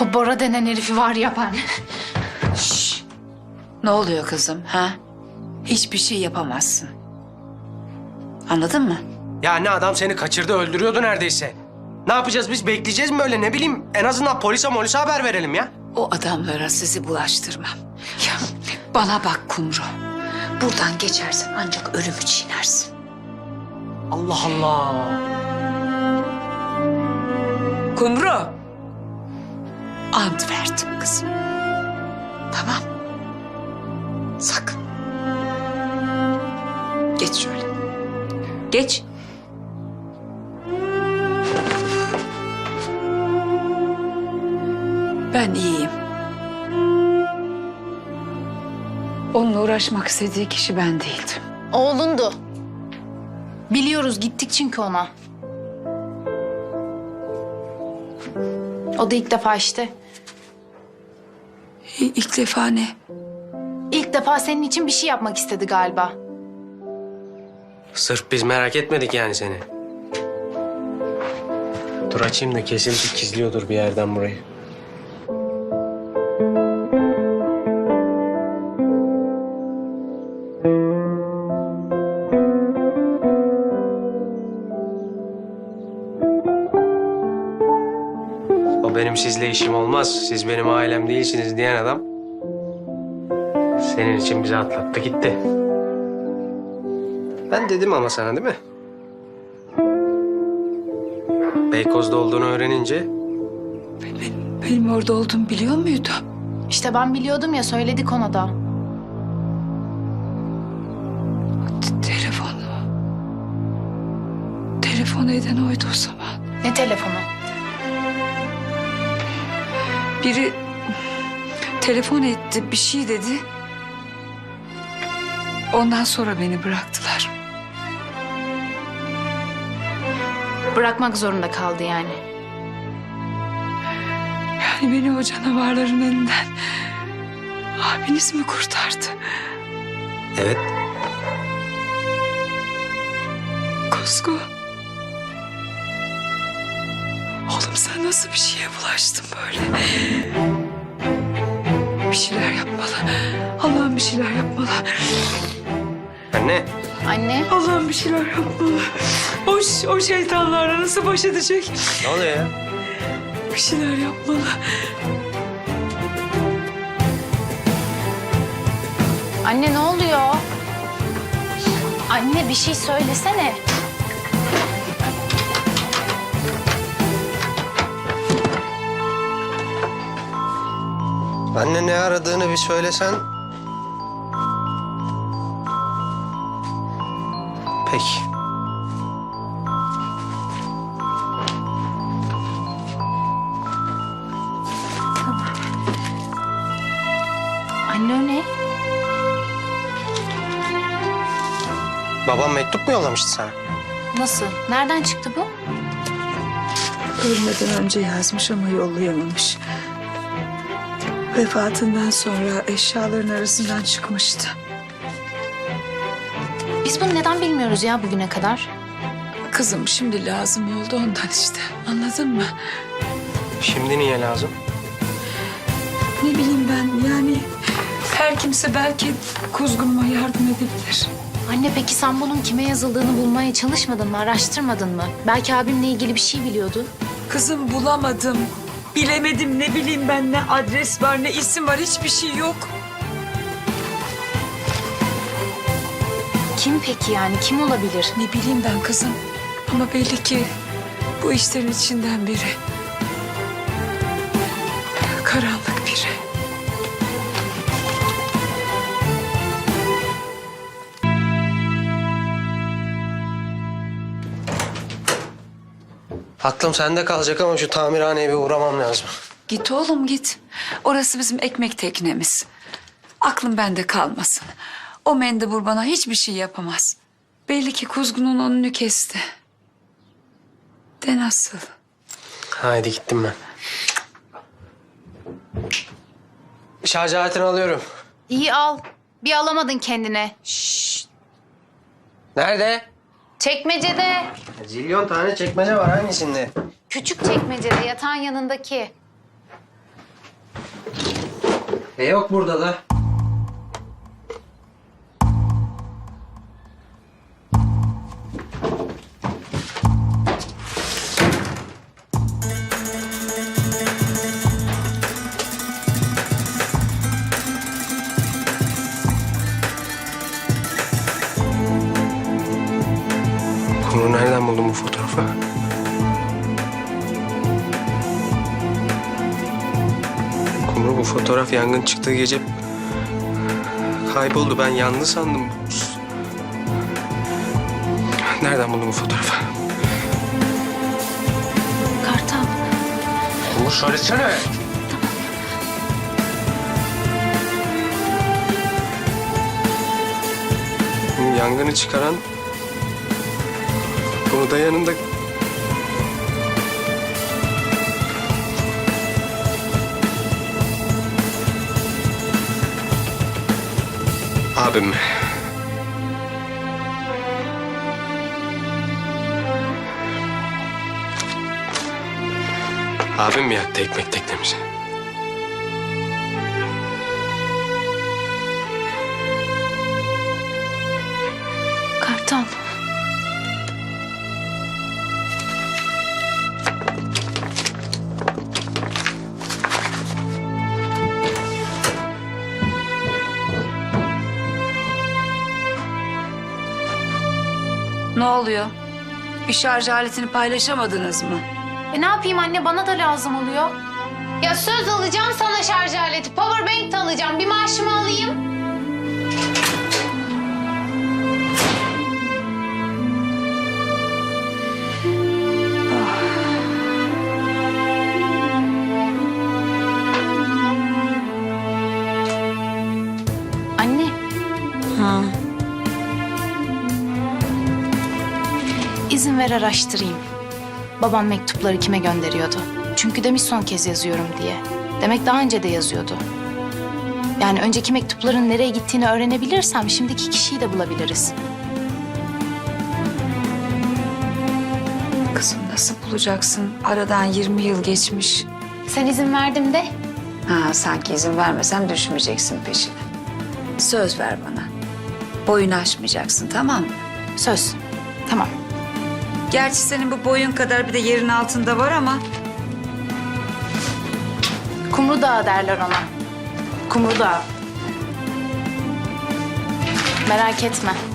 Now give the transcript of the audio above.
O Bora denen herifi var ya ben. Ne oluyor kızım ha? Hiçbir şey yapamazsın. Anladın mı? Ya ne adam seni kaçırdı öldürüyordu neredeyse. Ne yapacağız biz bekleyeceğiz mi öyle ne bileyim en azından polise molise haber verelim ya. O adamlara sizi bulaştırmam. Ya bana bak Kumru. Buradan geçersen ancak ölümü çiğnersin. Allah Allah. Kumru. Ant verdim kızım. Tamam. Sakın. Geç şöyle. Geç. Ben iyiyim. Onunla uğraşmak istediği kişi ben değildim. Oğlundu. Biliyoruz gittik çünkü ona. O da ilk defa işte. İlk defa ne? İlk defa senin için bir şey yapmak istedi galiba. Sırf biz merak etmedik yani seni. Dur açayım da kesin gizliyordur bir yerden burayı. Sizle işim olmaz. Siz benim ailem değilsiniz diyen adam senin için bizi atlattı gitti. Ben dedim ama sana değil mi? Beykoz'da olduğunu öğrenince Benim, benim orada olduğumu biliyor muydu? İşte ben biliyordum ya söyledik ona da. Te- telefonu. Telefon eden oydu o zaman. Ne telefonu? Biri telefon etti, bir şey dedi. Ondan sonra beni bıraktılar. Bırakmak zorunda kaldı yani. Yani beni o canavarların elinden abiniz mi kurtardı? evet Kuzgu. Nasıl bir şeye bulaştın böyle? Bir şeyler yapmalı. Allah'ım bir şeyler yapmalı. anne Anne. Allah'ım bir şeyler yapmalı. O, o şeytanlarla nasıl baş edecek? ne oluyor ya? Bir şeyler yapmalı. Anne ne oluyor? Anne bir şey söylesene. Anne ne aradığını bir söylesen. Peki. Anne o ne? Babam mektup mu yollamıştı sana? Nasıl? Nereden çıktı bu? Ölmeden önce yazmış ama yollayamamış. Vefatından sonra eşyaların arasından çıkmıştı. Biz bunu neden bilmiyoruz ya bugüne kadar? Kızım şimdi lazım oldu ondan işte. Anladın mı? Şimdi niye lazım? Ne bileyim ben yani her kimse belki kuzgunuma yardım edebilir. Anne peki sen bunun kime yazıldığını bulmaya çalışmadın mı, araştırmadın mı? Belki abimle ilgili bir şey biliyordu. Kızım bulamadım. Bilemedim ne bileyim ben ne adres var ne isim var hiçbir şey yok. Kim peki yani? Kim olabilir? Ne bileyim ben kızım. Ama belli ki bu işlerin içinden biri. Aklım sende kalacak ama şu tamirhaneye bir uğramam lazım. Git oğlum git. Orası bizim ekmek teknemiz. Aklım bende kalmasın. O mendebur bana hiçbir şey yapamaz. Belli ki kuzgunun önünü kesti. De nasıl? Haydi gittim ben. Şarj aletini alıyorum. İyi al. Bir alamadın kendine. Nerede? Çekmecede. Zilyon tane çekmece var hangisinde? Küçük çekmecede yatağın yanındaki. E yok burada da. Kumru nereden buldun bu fotoğrafı? Kumru bu fotoğraf yangın çıktığı gece kayboldu. Ben yandı sandım. Nereden buldun bu fotoğrafı? Kartal. Kumru söylesene. Yangını çıkaran bunu da yanında Abim. Abim mi yaktı ekmek teknemizi? Ne oluyor? Bir şarj aletini paylaşamadınız mı? E ne yapayım anne bana da lazım oluyor. Ya söz alacağım sana şarj aleti. Power bank de alacağım. Bir maaşımı alayım. Anne. Ha. Ver araştırayım. Babam mektupları kime gönderiyordu? Çünkü demiş son kez yazıyorum diye. Demek daha önce de yazıyordu. Yani önceki mektupların nereye gittiğini öğrenebilirsem şimdiki kişiyi de bulabiliriz. Kızım nasıl bulacaksın? Aradan 20 yıl geçmiş. Sen izin verdim de. Ha, sanki izin vermesem düşmeyeceksin peşine. Söz ver bana. Boyun aşmayacaksın tamam mı? Söz. Tamam. Gerçi senin bu boyun kadar bir de yerin altında var ama... Kumru Dağı derler ona. Kumru Dağı. Merak etme.